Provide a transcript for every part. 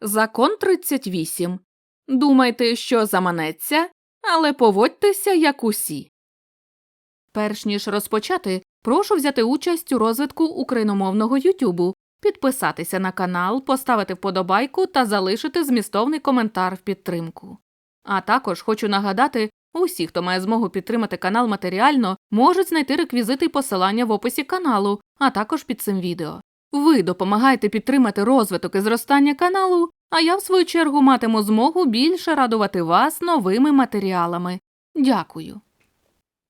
Закон 38. Думайте, що заманеться, але поводьтеся як усі. Перш ніж розпочати, прошу взяти участь у розвитку україномовного Ютубу, підписатися на канал, поставити вподобайку та залишити змістовний коментар в підтримку. А також хочу нагадати, усі, хто має змогу підтримати канал матеріально, можуть знайти реквізити й посилання в описі каналу, а також під цим відео. Ви допомагаєте підтримати розвиток і зростання каналу, а я, в свою чергу, матиму змогу більше радувати вас новими матеріалами. Дякую.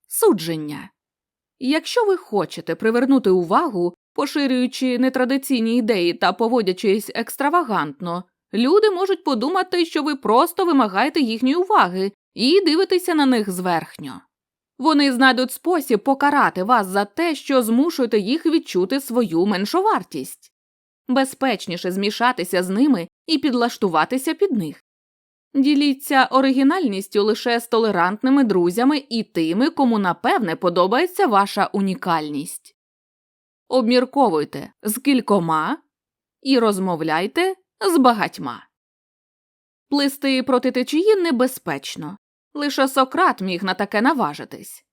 Судження. Якщо ви хочете привернути увагу, поширюючи нетрадиційні ідеї та поводячись екстравагантно, люди можуть подумати, що ви просто вимагаєте їхньої уваги і дивитеся на них зверхньо. Вони знайдуть спосіб покарати вас за те, що змушуєте їх відчути свою меншовартість. Безпечніше змішатися з ними і підлаштуватися під них. Діліться оригінальністю лише з толерантними друзями і тими, кому напевне подобається ваша унікальність. Обмірковуйте з кількома і розмовляйте з багатьма. Плисти проти течії небезпечно. Лише Сократ міг на таке наважитись.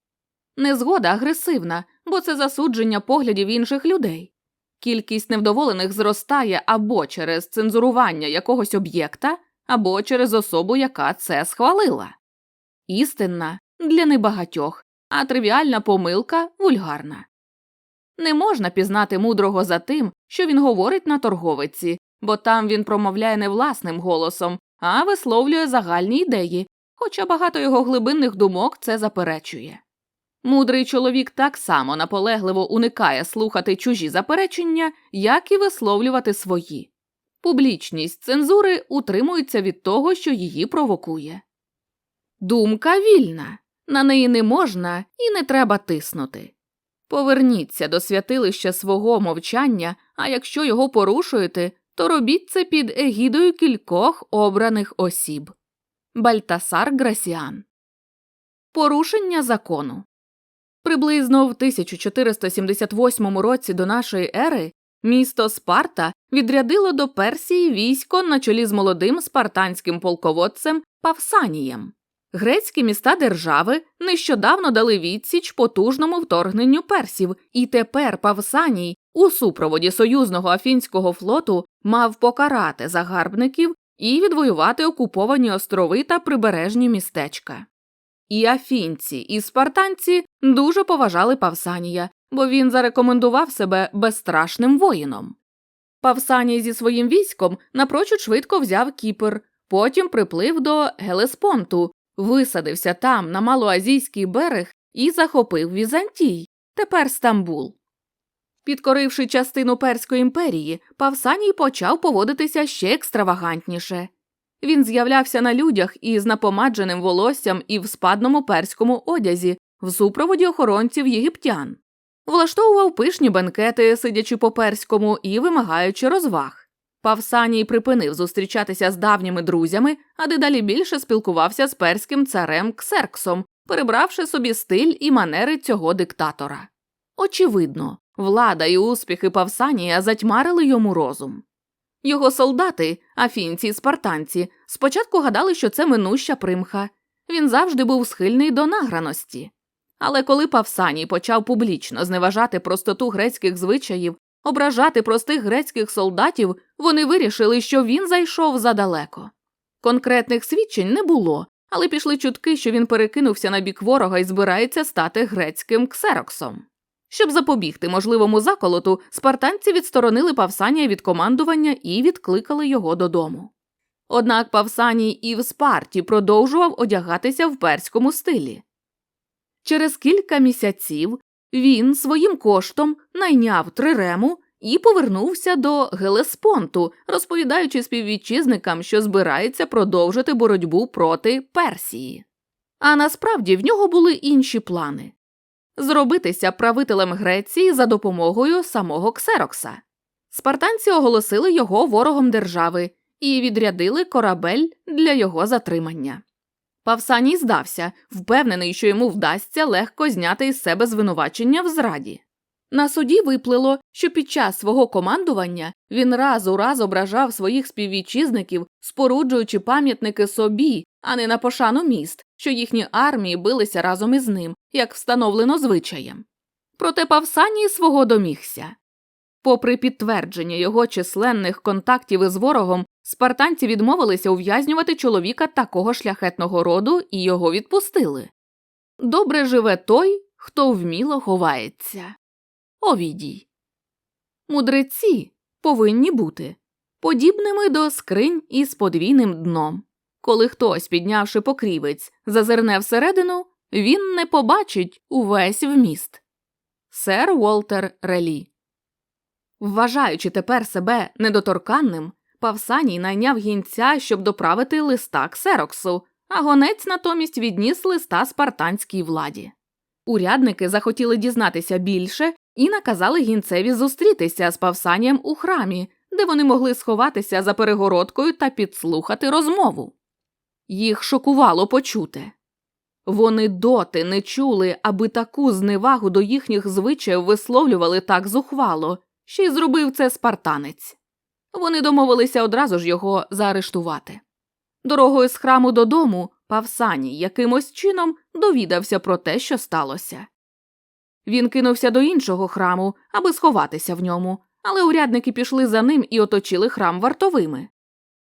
Незгода агресивна, бо це засудження поглядів інших людей. Кількість невдоволених зростає або через цензурування якогось об'єкта, або через особу, яка це схвалила. Істинна для небагатьох, а тривіальна помилка вульгарна. Не можна пізнати мудрого за тим, що він говорить на торговиці, бо там він промовляє не власним голосом, а висловлює загальні ідеї, хоча багато його глибинних думок це заперечує. Мудрий чоловік так само наполегливо уникає слухати чужі заперечення, як і висловлювати свої. Публічність цензури утримується від того, що її провокує. Думка вільна, на неї не можна і не треба тиснути. Поверніться до святилища свого мовчання, а якщо його порушуєте, то робіть це під егідою кількох обраних осіб. Бальтасар Грасіан Порушення закону Приблизно в 1478 році до нашої ери місто Спарта відрядило до Персії військо на чолі з молодим спартанським полководцем Павсанієм. Грецькі міста держави нещодавно дали відсіч потужному вторгненню персів, і тепер Павсаній у супроводі союзного афінського флоту мав покарати загарбників і відвоювати окуповані острови та прибережні містечка. І афінці, і спартанці дуже поважали Павсанія, бо він зарекомендував себе безстрашним воїном. Павсаній зі своїм військом напрочуд швидко взяв Кіпр, потім приплив до Гелеспонту, висадився там, на малоазійський берег, і захопив Візантій, тепер Стамбул. Підкоривши частину Перської імперії, Павсаній почав поводитися ще екстравагантніше. Він з'являвся на людях із напомадженим волоссям і в спадному перському одязі, в супроводі охоронців єгиптян, влаштовував пишні бенкети, сидячи по перському і вимагаючи розваг. Павсаній припинив зустрічатися з давніми друзями, а дедалі більше спілкувався з перським царем Ксерксом, перебравши собі стиль і манери цього диктатора. Очевидно, влада і успіхи Павсанія затьмарили йому розум. Його солдати, афінці і спартанці, спочатку гадали, що це минуща примха. Він завжди був схильний до награності. Але коли Павсаній почав публічно зневажати простоту грецьких звичаїв, ображати простих грецьких солдатів, вони вирішили, що він зайшов задалеко. Конкретних свідчень не було, але пішли чутки, що він перекинувся на бік ворога і збирається стати грецьким ксероксом. Щоб запобігти можливому заколоту, спартанці відсторонили Павсанія від командування і відкликали його додому. Однак Павсаній і в Спарті продовжував одягатися в перському стилі. Через кілька місяців він своїм коштом найняв трирему і повернувся до Гелеспонту, розповідаючи співвітчизникам, що збирається продовжити боротьбу проти Персії. А насправді в нього були інші плани зробитися правителем Греції за допомогою самого Ксерокса. Спартанці оголосили його ворогом держави і відрядили корабель для його затримання. Павсаній здався, впевнений, що йому вдасться легко зняти із себе звинувачення в зраді. На суді виплило, що під час свого командування він раз у раз ображав своїх співвітчизників, споруджуючи пам'ятники собі, а не на пошану міст, що їхні армії билися разом із ним, як встановлено звичаєм. Проте Павсаній свого домігся. Попри підтвердження його численних контактів із ворогом, спартанці відмовилися ув'язнювати чоловіка такого шляхетного роду і його відпустили. Добре живе той, хто вміло ховається. Овідій. Мудреці повинні бути подібними до скринь із подвійним дном. Коли хтось, піднявши покрівець, зазирне всередину, він не побачить увесь вміст. Сер Уолтер Релі. Вважаючи тепер себе недоторканним, Павсаній найняв гінця, щоб доправити листа Ксероксу, а гонець натомість відніс листа спартанській владі. Урядники захотіли дізнатися більше і наказали гінцеві зустрітися з Павсанієм у храмі, де вони могли сховатися за перегородкою та підслухати розмову. Їх шокувало почуте. Вони доти не чули, аби таку зневагу до їхніх звичаїв висловлювали так зухвало, ще й зробив це спартанець. Вони домовилися одразу ж його заарештувати. Дорогою з храму додому Павсаній якимось чином довідався про те, що сталося. Він кинувся до іншого храму, аби сховатися в ньому, але урядники пішли за ним і оточили храм вартовими.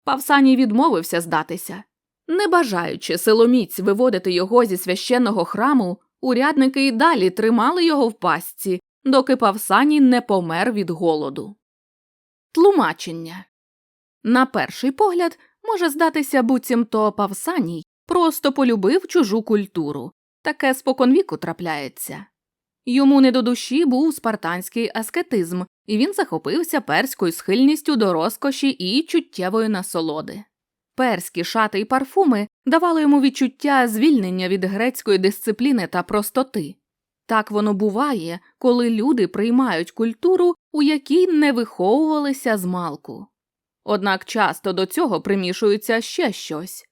Павсаній відмовився здатися. Не бажаючи силоміць виводити його зі священного храму, урядники й далі тримали його в пастці, доки Павсаній не помер від голоду. Тлумачення на перший погляд може здатися, буцімто Павсаній просто полюбив чужу культуру, таке споконвіку трапляється. Йому не до душі був спартанський аскетизм, і він захопився перською схильністю до розкоші і чуттєвої насолоди. Перські шати й парфуми давали йому відчуття звільнення від грецької дисципліни та простоти. Так воно буває, коли люди приймають культуру, у якій не виховувалися з малку. Однак часто до цього примішується ще щось.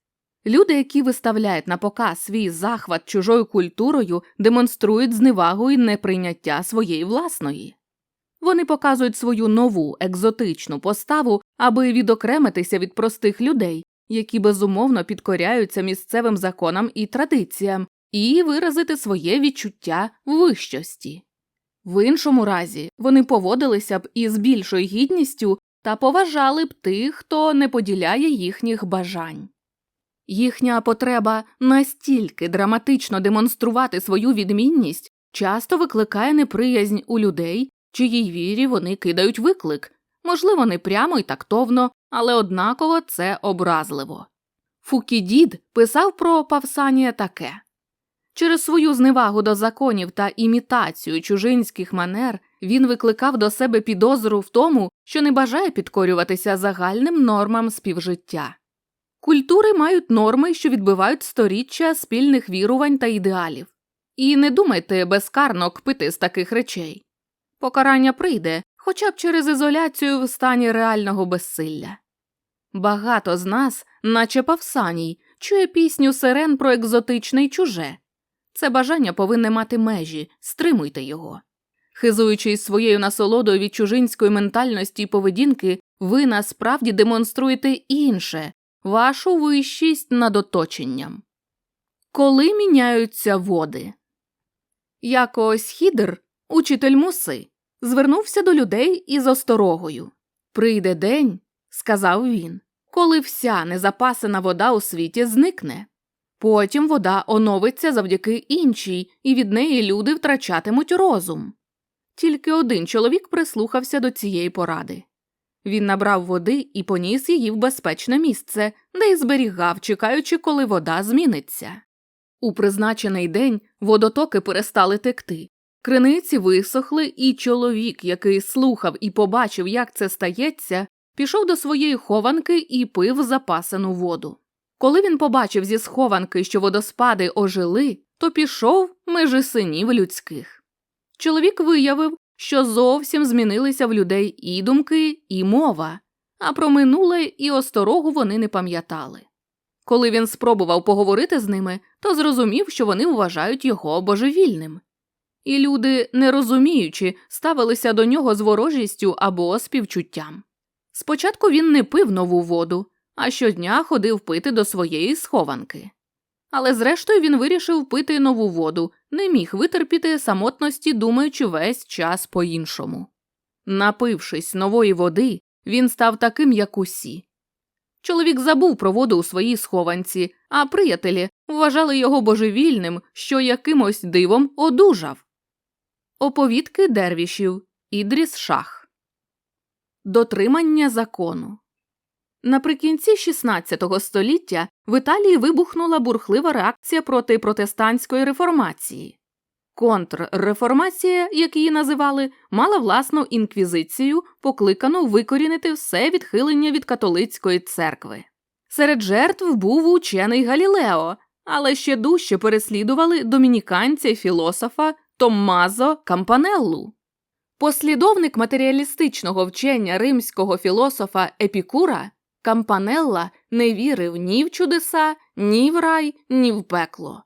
Люди, які виставляють на показ свій захват чужою культурою, демонструють зневагу і неприйняття своєї власної. Вони показують свою нову екзотичну поставу, аби відокремитися від простих людей, які безумовно підкоряються місцевим законам і традиціям, і виразити своє відчуття вищості. В іншому разі вони поводилися б із більшою гідністю та поважали б тих, хто не поділяє їхніх бажань. Їхня потреба настільки драматично демонструвати свою відмінність часто викликає неприязнь у людей, чиїй вірі вони кидають виклик, можливо, не прямо і тактовно, але однаково це образливо. Фукідід писав про Павсанія таке через свою зневагу до законів та імітацію чужинських манер він викликав до себе підозру в тому, що не бажає підкорюватися загальним нормам співжиття. Культури мають норми, що відбивають сторіччя спільних вірувань та ідеалів. І не думайте безкарно кпити з таких речей. Покарання прийде хоча б через ізоляцію в стані реального безсилля. Багато з нас, наче Павсаній, чує пісню сирен про екзотичне й чуже. Це бажання повинне мати межі, стримуйте його. Хизуючись своєю насолодою від чужинської ментальності й поведінки, ви насправді демонструєте інше, вашу вищість над оточенням. Коли міняються води. Якось Хідр, учитель муси, звернувся до людей із осторогою. Прийде день, сказав він, коли вся незапасена вода у світі зникне. Потім вода оновиться завдяки іншій, і від неї люди втрачатимуть розум. Тільки один чоловік прислухався до цієї поради. Він набрав води і поніс її в безпечне місце, де й зберігав, чекаючи, коли вода зміниться. У призначений день водотоки перестали текти, криниці висохли, і чоловік, який слухав і побачив, як це стається, пішов до своєї хованки і пив запасену воду. Коли він побачив зі схованки, що водоспади ожили, то пішов межи синів людських. Чоловік виявив, що зовсім змінилися в людей і думки, і мова, а про минуле і осторогу вони не пам'ятали. Коли він спробував поговорити з ними, то зрозумів, що вони вважають його божевільним. І люди, не розуміючи, ставилися до нього з ворожістю або співчуттям. Спочатку він не пив нову воду, а щодня ходив пити до своєї схованки. Але зрештою він вирішив пити нову воду, не міг витерпіти самотності, думаючи весь час по іншому. Напившись нової води, він став таким, як усі. Чоловік забув про воду у своїй схованці, а приятелі вважали його божевільним, що якимось дивом одужав. Оповідки дервішів Ідріс Шах Дотримання закону Наприкінці XVI століття в Італії вибухнула бурхлива реакція проти протестантської реформації. Контрреформація, як її називали, мала власну інквізицію, покликану викорінити все відхилення від католицької церкви. Серед жертв був учений Галілео, але ще дужче переслідували домініканця й філософа Томмазо Кампанеллу. Послідовник матеріалістичного вчення римського філософа Епікура Кампанелла не вірив ні в чудеса, ні в рай, ні в пекло.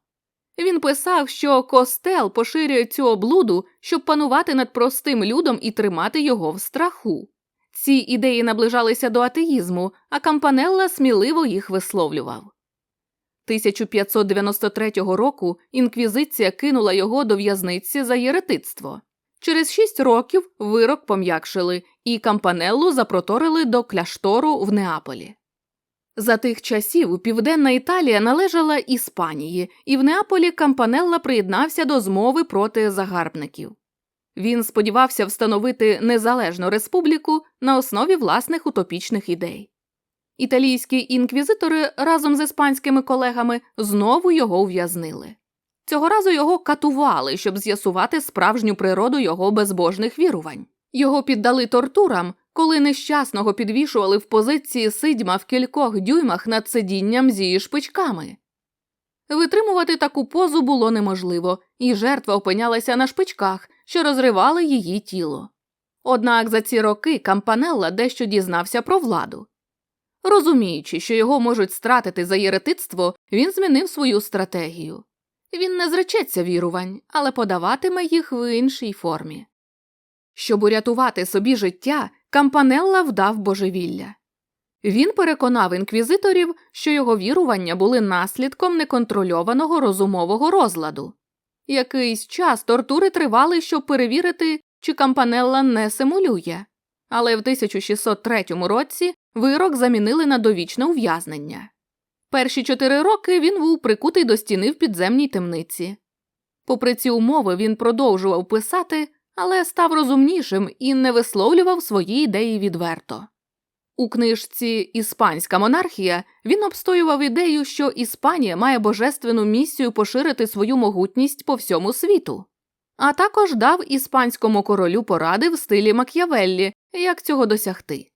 Він писав, що костел поширює цю облуду, щоб панувати над простим людом і тримати його в страху. Ці ідеї наближалися до атеїзму, а Кампанелла сміливо їх висловлював. 1593 року інквізиція кинула його до в'язниці за єретицтво. Через шість років вирок пом'якшили, і Кампанеллу запроторили до кляштору в Неаполі. За тих часів Південна Італія належала Іспанії, і в Неаполі Кампанелла приєднався до змови проти загарбників. Він сподівався встановити незалежну республіку на основі власних утопічних ідей. Італійські інквізитори разом з іспанськими колегами знову його ув'язнили. Цього разу його катували, щоб з'ясувати справжню природу його безбожних вірувань. Його піддали тортурам, коли нещасного підвішували в позиції сидьма в кількох дюймах над сидінням зі шпичками. Витримувати таку позу було неможливо, і жертва опинялася на шпичках, що розривали її тіло. Однак за ці роки Кампанелла дещо дізнався про владу. Розуміючи, що його можуть стратити за єретицтво, він змінив свою стратегію. Він не зречеться вірувань, але подаватиме їх в іншій формі. Щоб урятувати собі життя, Кампанелла вдав божевілля. Він переконав інквізиторів, що його вірування були наслідком неконтрольованого розумового розладу. Якийсь час тортури тривали, щоб перевірити, чи Кампанелла не симулює, але в 1603 році вирок замінили на довічне ув'язнення. Перші чотири роки він був прикутий до стіни в підземній темниці. Попри ці умови, він продовжував писати, але став розумнішим і не висловлював свої ідеї відверто. У книжці Іспанська монархія він обстоював ідею, що Іспанія має божественну місію поширити свою могутність по всьому світу, а також дав іспанському королю поради в стилі Мак'явеллі, як цього досягти.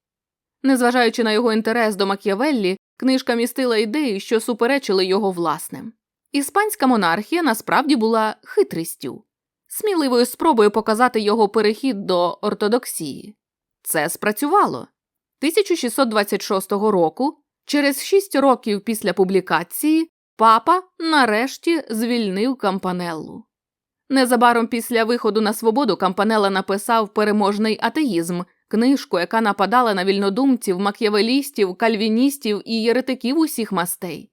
Незважаючи на його інтерес до Мак'явеллі, книжка містила ідеї, що суперечили його власним. Іспанська монархія насправді була хитрістю, сміливою спробою показати його перехід до ортодоксії. Це спрацювало. 1626 року, через шість років після публікації, папа нарешті звільнив Кампанеллу. Незабаром після виходу на свободу Кампанелла написав переможний атеїзм, книжку, яка нападала на вільнодумців, мак'явелістів, кальвіністів і єретиків усіх мастей.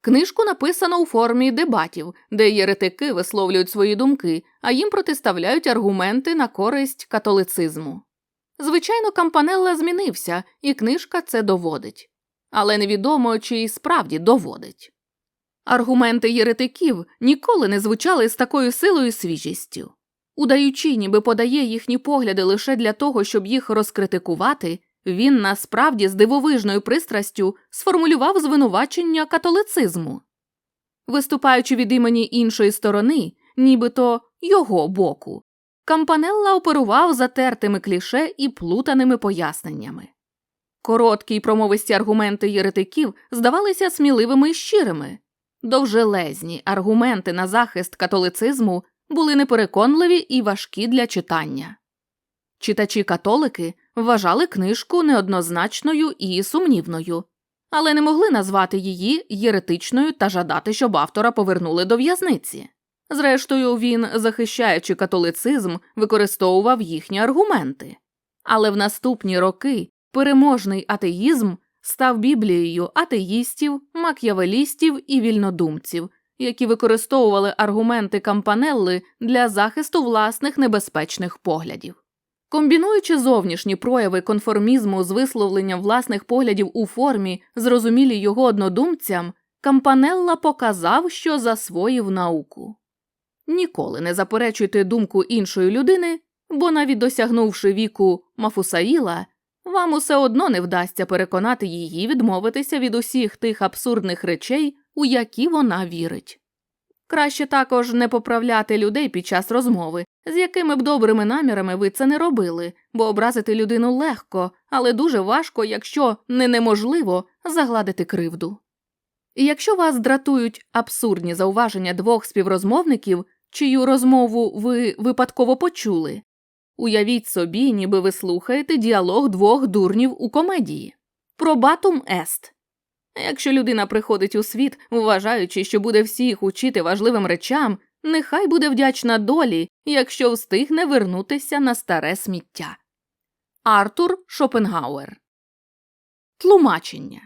Книжку написано у формі дебатів, де єретики висловлюють свої думки, а їм протиставляють аргументи на користь католицизму. Звичайно, Кампанелла змінився, і книжка це доводить. Але невідомо, чи й справді доводить. Аргументи єретиків ніколи не звучали з такою силою і свіжістю. Удаючи, ніби подає їхні погляди лише для того, щоб їх розкритикувати, він насправді з дивовижною пристрастю сформулював звинувачення католицизму. Виступаючи від імені іншої сторони, нібито його боку, Кампанелла оперував затертими кліше і плутаними поясненнями. Короткі й промовисті аргументи єретиків здавалися сміливими і щирими, довжелезні аргументи на захист католицизму були непереконливі і важкі для читання. Читачі католики вважали книжку неоднозначною і сумнівною, але не могли назвати її єретичною та жадати, щоб автора повернули до в'язниці. Зрештою, він, захищаючи католицизм, використовував їхні аргументи. Але в наступні роки переможний атеїзм став біблією атеїстів, мак'явелістів і вільнодумців, які використовували аргументи Кампанелли для захисту власних небезпечних поглядів. Комбінуючи зовнішні прояви конформізму з висловленням власних поглядів у формі, зрозумілі його однодумцям, Кампанелла показав, що засвоїв науку. Ніколи не заперечуйте думку іншої людини, бо навіть досягнувши віку Мафусаїла, вам усе одно не вдасться переконати її відмовитися від усіх тих абсурдних речей, у які вона вірить. Краще також не поправляти людей під час розмови, з якими б добрими намірами ви це не робили, бо образити людину легко, але дуже важко, якщо не неможливо загладити кривду. І якщо вас дратують абсурдні зауваження двох співрозмовників, чию розмову ви випадково почули, уявіть собі, ніби ви слухаєте діалог двох дурнів у комедії. Пробатум ест. Якщо людина приходить у світ, вважаючи, що буде всіх учити важливим речам, нехай буде вдячна долі, якщо встигне вернутися на старе сміття. Артур Шопенгауер Тлумачення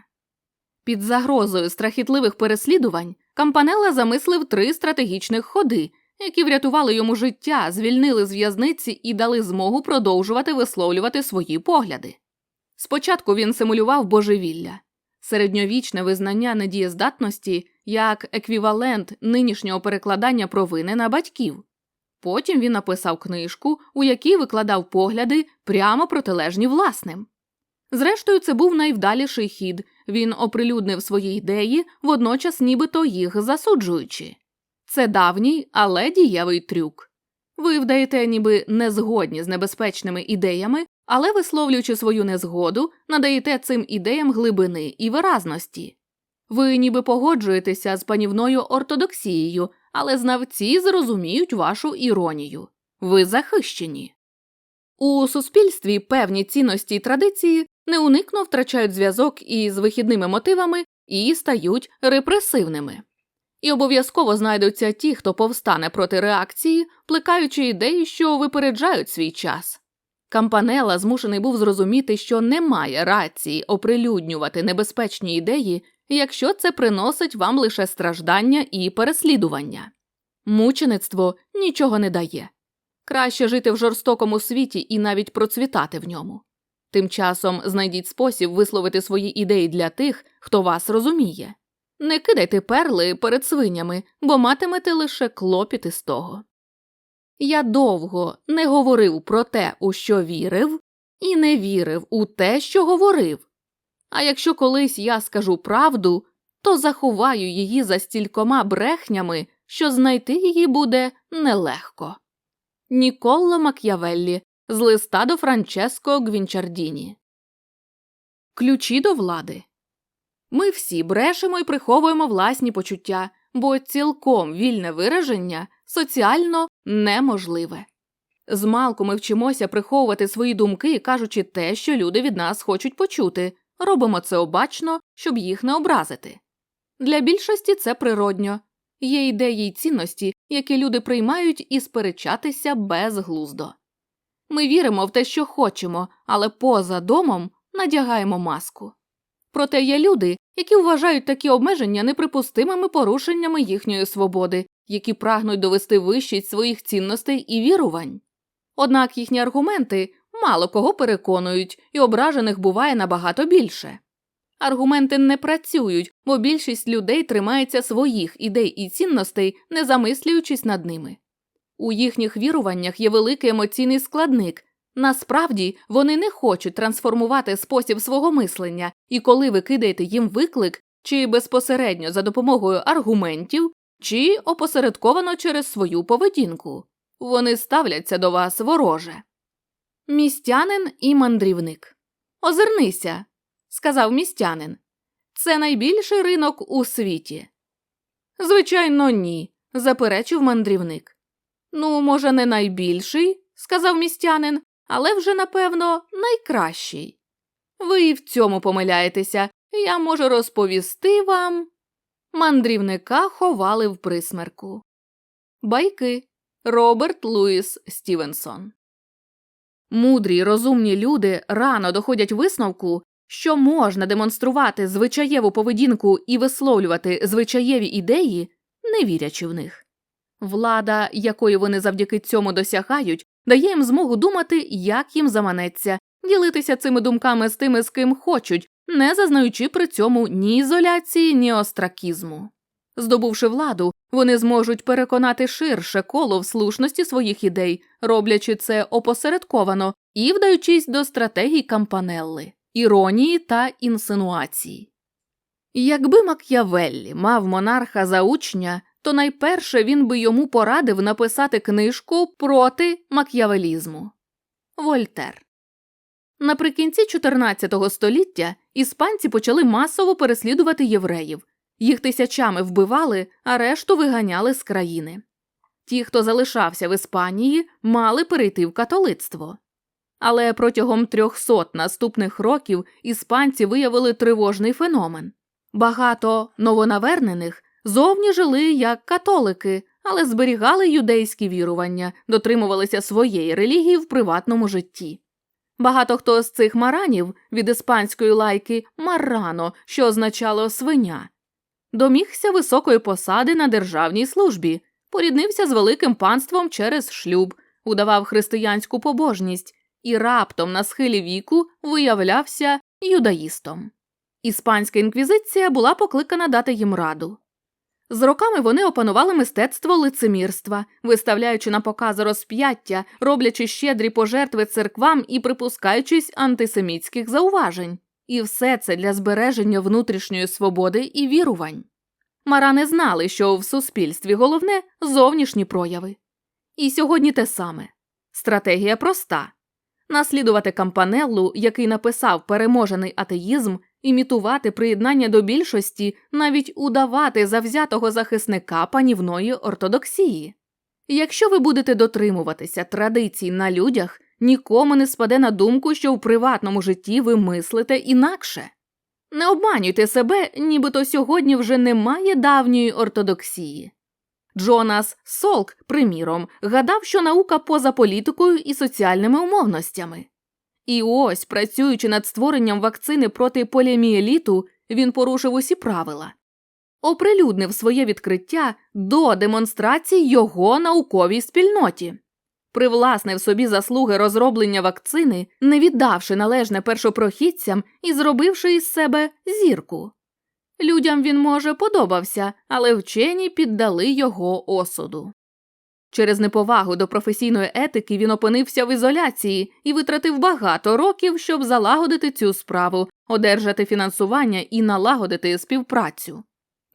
Під загрозою страхітливих переслідувань Кампанелла замислив три стратегічних ходи, які врятували йому життя, звільнили з в'язниці і дали змогу продовжувати висловлювати свої погляди. Спочатку він симулював божевілля середньовічне визнання недієздатності як еквівалент нинішнього перекладання провини на батьків. Потім він написав книжку, у якій викладав погляди прямо протилежні власним. Зрештою, це був найвдаліший хід він оприлюднив свої ідеї, водночас нібито їх засуджуючи. Це давній, але дієвий трюк. Ви вдаєте, ніби не згодні з небезпечними ідеями, але, висловлюючи свою незгоду, надаєте цим ідеям глибини і виразності. Ви ніби погоджуєтеся з панівною ортодоксією, але знавці зрозуміють вашу іронію. Ви захищені. У суспільстві певні цінності й традиції неуникно втрачають зв'язок із вихідними мотивами і стають репресивними. І обов'язково знайдуться ті, хто повстане проти реакції, плекаючи ідеї, що випереджають свій час. Кампанела змушений був зрозуміти, що немає рації оприлюднювати небезпечні ідеї, якщо це приносить вам лише страждання і переслідування. Мучеництво нічого не дає. Краще жити в жорстокому світі і навіть процвітати в ньому. Тим часом знайдіть спосіб висловити свої ідеї для тих, хто вас розуміє. Не кидайте перли перед свинями, бо матимете лише клопіти з того. Я довго не говорив про те, у що вірив, і не вірив у те, що говорив. А якщо колись я скажу правду, то заховаю її за стількома брехнями, що знайти її буде нелегко. Ніколо Мак'явеллі з листа до Франческо Гвінчардіні. Ключі до влади. Ми всі брешемо і приховуємо власні почуття, бо цілком вільне вираження соціально неможливе. Змалку ми вчимося приховувати свої думки, кажучи те, що люди від нас хочуть почути, робимо це обачно, щоб їх не образити. Для більшості це природньо є ідеї й цінності, які люди приймають і сперечатися безглуздо. Ми віримо в те, що хочемо, але поза домом надягаємо маску. Проте є люди, які вважають такі обмеження неприпустимими порушеннями їхньої свободи, які прагнуть довести вищість своїх цінностей і вірувань. Однак їхні аргументи мало кого переконують, і ображених буває набагато більше. Аргументи не працюють, бо більшість людей тримається своїх ідей і цінностей, не замислюючись над ними. У їхніх віруваннях є великий емоційний складник. Насправді вони не хочуть трансформувати спосіб свого мислення, і коли ви кидаєте їм виклик, чи безпосередньо за допомогою аргументів, чи опосередковано через свою поведінку, вони ставляться до вас вороже. Містянин і мандрівник. Озирнися, сказав містянин. Це найбільший ринок у світі. Звичайно, ні, заперечив мандрівник. Ну, може, не найбільший, сказав містянин, але вже, напевно, найкращий. Ви і в цьому помиляєтеся, я можу розповісти вам. Мандрівника ховали в присмерку. Байки Роберт Луїс Стівенсон. Мудрі розумні люди рано доходять висновку, що можна демонструвати звичаєву поведінку і висловлювати звичаєві ідеї, не вірячи в них. Влада, якої вони завдяки цьому досягають, дає їм змогу думати, як їм заманеться, ділитися цими думками з тими, з ким хочуть, не зазнаючи при цьому ні ізоляції, ні остракізму. Здобувши владу, вони зможуть переконати ширше коло в слушності своїх ідей, роблячи це опосередковано і вдаючись до стратегій кампанелли, іронії та інсинуації. Якби Мак'явеллі мав монарха за учня, то найперше він би йому порадив написати книжку проти мак'явелізму. Вольтер. Наприкінці 14 століття іспанці почали масово переслідувати євреїв. Їх тисячами вбивали, а решту виганяли з країни. Ті, хто залишався в Іспанії, мали перейти в католицтво. Але протягом трьохсот наступних років іспанці виявили тривожний феномен. Багато новонавернених зовні жили як католики, але зберігали юдейські вірування, дотримувалися своєї релігії в приватному житті. Багато хто з цих маранів від іспанської лайки марано, що означало свиня, домігся високої посади на державній службі, поріднився з великим панством через шлюб, удавав християнську побожність і раптом на схилі віку виявлявся юдаїстом. Іспанська інквізиція була покликана дати їм раду. З роками вони опанували мистецтво лицемірства, виставляючи на показ розп'яття, роблячи щедрі пожертви церквам і припускаючись антисемітських зауважень. І все це для збереження внутрішньої свободи і вірувань. Марани знали, що в суспільстві головне зовнішні прояви. І сьогодні те саме. Стратегія проста наслідувати кампанеллу, який написав переможений атеїзм, імітувати приєднання до більшості, навіть удавати завзятого захисника панівної ортодоксії. Якщо ви будете дотримуватися традицій на людях, нікому не спаде на думку, що в приватному житті ви мислите інакше. Не обманюйте себе, нібито сьогодні вже немає давньої ортодоксії. Джонас Солк, приміром, гадав, що наука поза політикою і соціальними умовностями. І ось, працюючи над створенням вакцини проти поліомієліту, він порушив усі правила. Оприлюднив своє відкриття до демонстрації його науковій спільноті, привласнив собі заслуги розроблення вакцини, не віддавши належне першопрохідцям і зробивши із себе зірку. Людям він, може, подобався, але вчені піддали його осуду. Через неповагу до професійної етики він опинився в ізоляції і витратив багато років, щоб залагодити цю справу, одержати фінансування і налагодити співпрацю.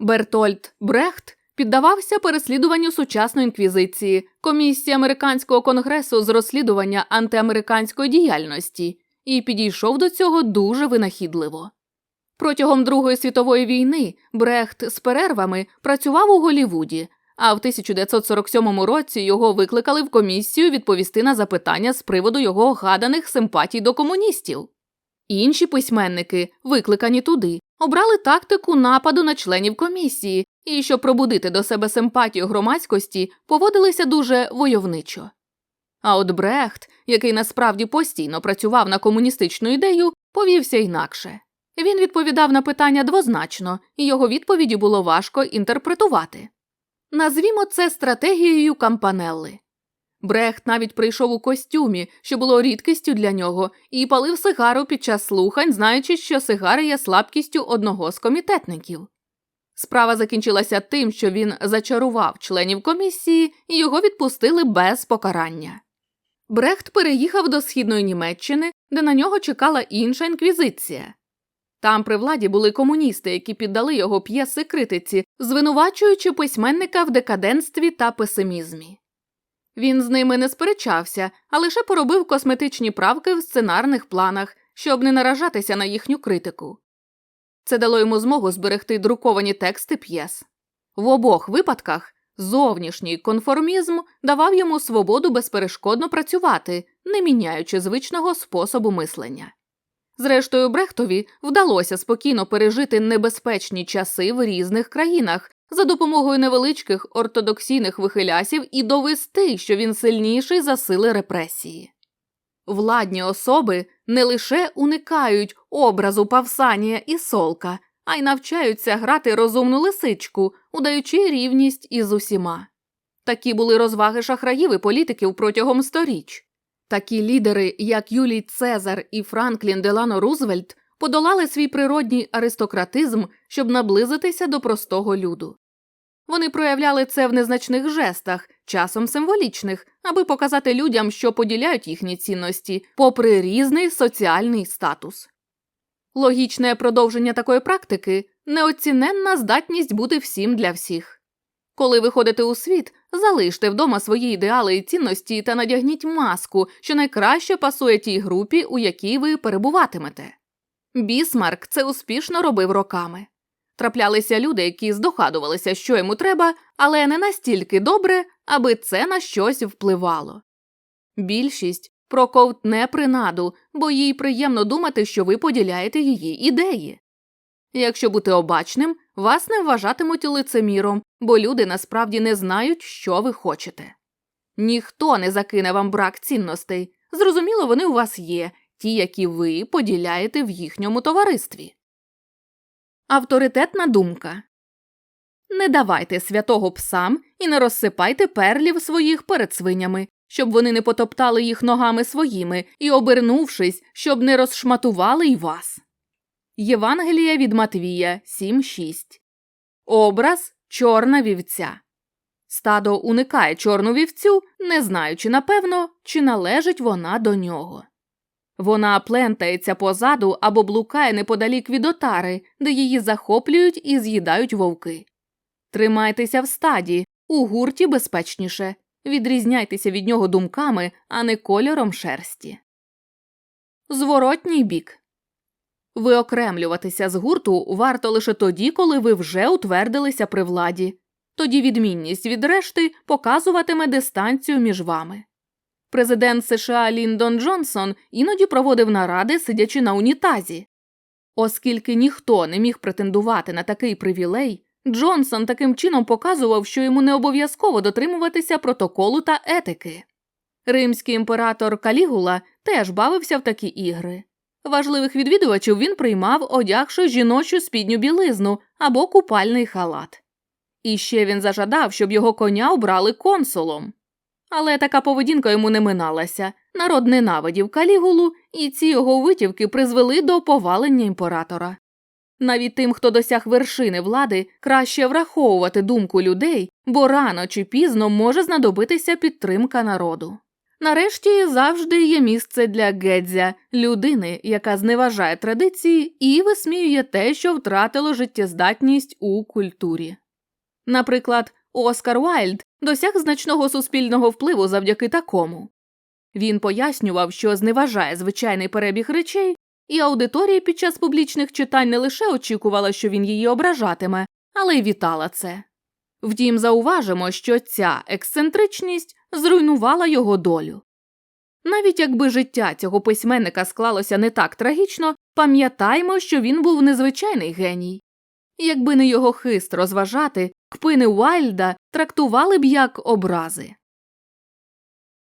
Бертольд Брехт піддавався переслідуванню сучасної інквізиції, комісії американського конгресу з розслідування антиамериканської діяльності, і підійшов до цього дуже винахідливо. Протягом Другої світової війни Брехт з перервами працював у Голівуді, а в 1947 році його викликали в комісію відповісти на запитання з приводу його гаданих симпатій до комуністів. Інші письменники, викликані туди, обрали тактику нападу на членів комісії і, щоб пробудити до себе симпатію громадськості, поводилися дуже войовничо. А от Брехт, який насправді постійно працював на комуністичну ідею, повівся інакше. Він відповідав на питання двозначно, і його відповіді було важко інтерпретувати. Назвімо це стратегією кампанелли. Брехт навіть прийшов у костюмі, що було рідкістю для нього, і палив сигару під час слухань, знаючи, що сигари є слабкістю одного з комітетників. Справа закінчилася тим, що він зачарував членів комісії і його відпустили без покарання. Брехт переїхав до східної Німеччини, де на нього чекала інша інквізиція. Там при владі були комуністи, які піддали його п'єси критиці, звинувачуючи письменника в декаденстві та песимізмі. Він з ними не сперечався, а лише поробив косметичні правки в сценарних планах, щоб не наражатися на їхню критику. Це дало йому змогу зберегти друковані тексти п'єс. В обох випадках зовнішній конформізм давав йому свободу безперешкодно працювати, не міняючи звичного способу мислення. Зрештою, Брехтові вдалося спокійно пережити небезпечні часи в різних країнах, за допомогою невеличких ортодоксійних вихилясів і довести, що він сильніший за сили репресії. Владні особи не лише уникають образу Павсанія і Солка, а й навчаються грати розумну лисичку, удаючи рівність із усіма. Такі були розваги шахраїв і політиків протягом сторіч. Такі лідери, як Юлій Цезар і Франклін Делано Рузвельт, подолали свій природній аристократизм, щоб наблизитися до простого люду. Вони проявляли це в незначних жестах, часом символічних, аби показати людям, що поділяють їхні цінності, попри різний соціальний статус. Логічне продовження такої практики неоціненна здатність бути всім для всіх. Коли виходите у світ, залиште вдома свої ідеали і цінності та надягніть маску, що найкраще пасує тій групі, у якій ви перебуватимете. Бісмарк це успішно робив роками. Траплялися люди, які здогадувалися, що йому треба, але не настільки добре, аби це на щось впливало. Більшість проковтне принаду, бо їй приємно думати, що ви поділяєте її ідеї. Якщо бути обачним, вас не вважатимуть лицеміром, бо люди насправді не знають, що ви хочете. Ніхто не закине вам брак цінностей. Зрозуміло, вони у вас є, ті, які ви поділяєте в їхньому товаристві. Авторитетна думка Не давайте святого псам і не розсипайте перлів своїх перед свинями, щоб вони не потоптали їх ногами своїми і, обернувшись, щоб не розшматували й вас. Євангелія від Матвія 7.6 Образ чорна вівця. Стадо уникає чорну вівцю, не знаючи напевно, чи належить вона до нього. Вона плентається позаду або блукає неподалік від отари, де її захоплюють і з'їдають вовки. Тримайтеся в стаді, у гурті безпечніше, відрізняйтеся від нього думками, а не кольором шерсті. Зворотній бік Виокремлюватися з гурту варто лише тоді, коли ви вже утвердилися при владі. Тоді відмінність від решти показуватиме дистанцію між вами. Президент США Ліндон Джонсон іноді проводив наради, сидячи на унітазі. Оскільки ніхто не міг претендувати на такий привілей, Джонсон таким чином показував, що йому не обов'язково дотримуватися протоколу та етики. Римський імператор Калігула теж бавився в такі ігри. Важливих відвідувачів він приймав, одягши жіночу спідню білизну або купальний халат. І ще він зажадав, щоб його коня обрали консулом. Але така поведінка йому не миналася. Народ ненавидів калігулу, і ці його витівки призвели до повалення імператора. Навіть тим, хто досяг вершини влади, краще враховувати думку людей, бо рано чи пізно може знадобитися підтримка народу. Нарешті завжди є місце для Гедзя, людини, яка зневажає традиції і висміює те, що втратило життєздатність у культурі. Наприклад, Оскар Уайльд досяг значного суспільного впливу завдяки такому. Він пояснював, що зневажає звичайний перебіг речей, і аудиторія під час публічних читань не лише очікувала, що він її ображатиме, але й вітала це. Втім, зауважимо, що ця ексцентричність зруйнувала його долю. Навіть якби життя цього письменника склалося не так трагічно, пам'ятаймо, що він був незвичайний геній. Якби не його хист розважати, кпини Уайльда трактували б як образи.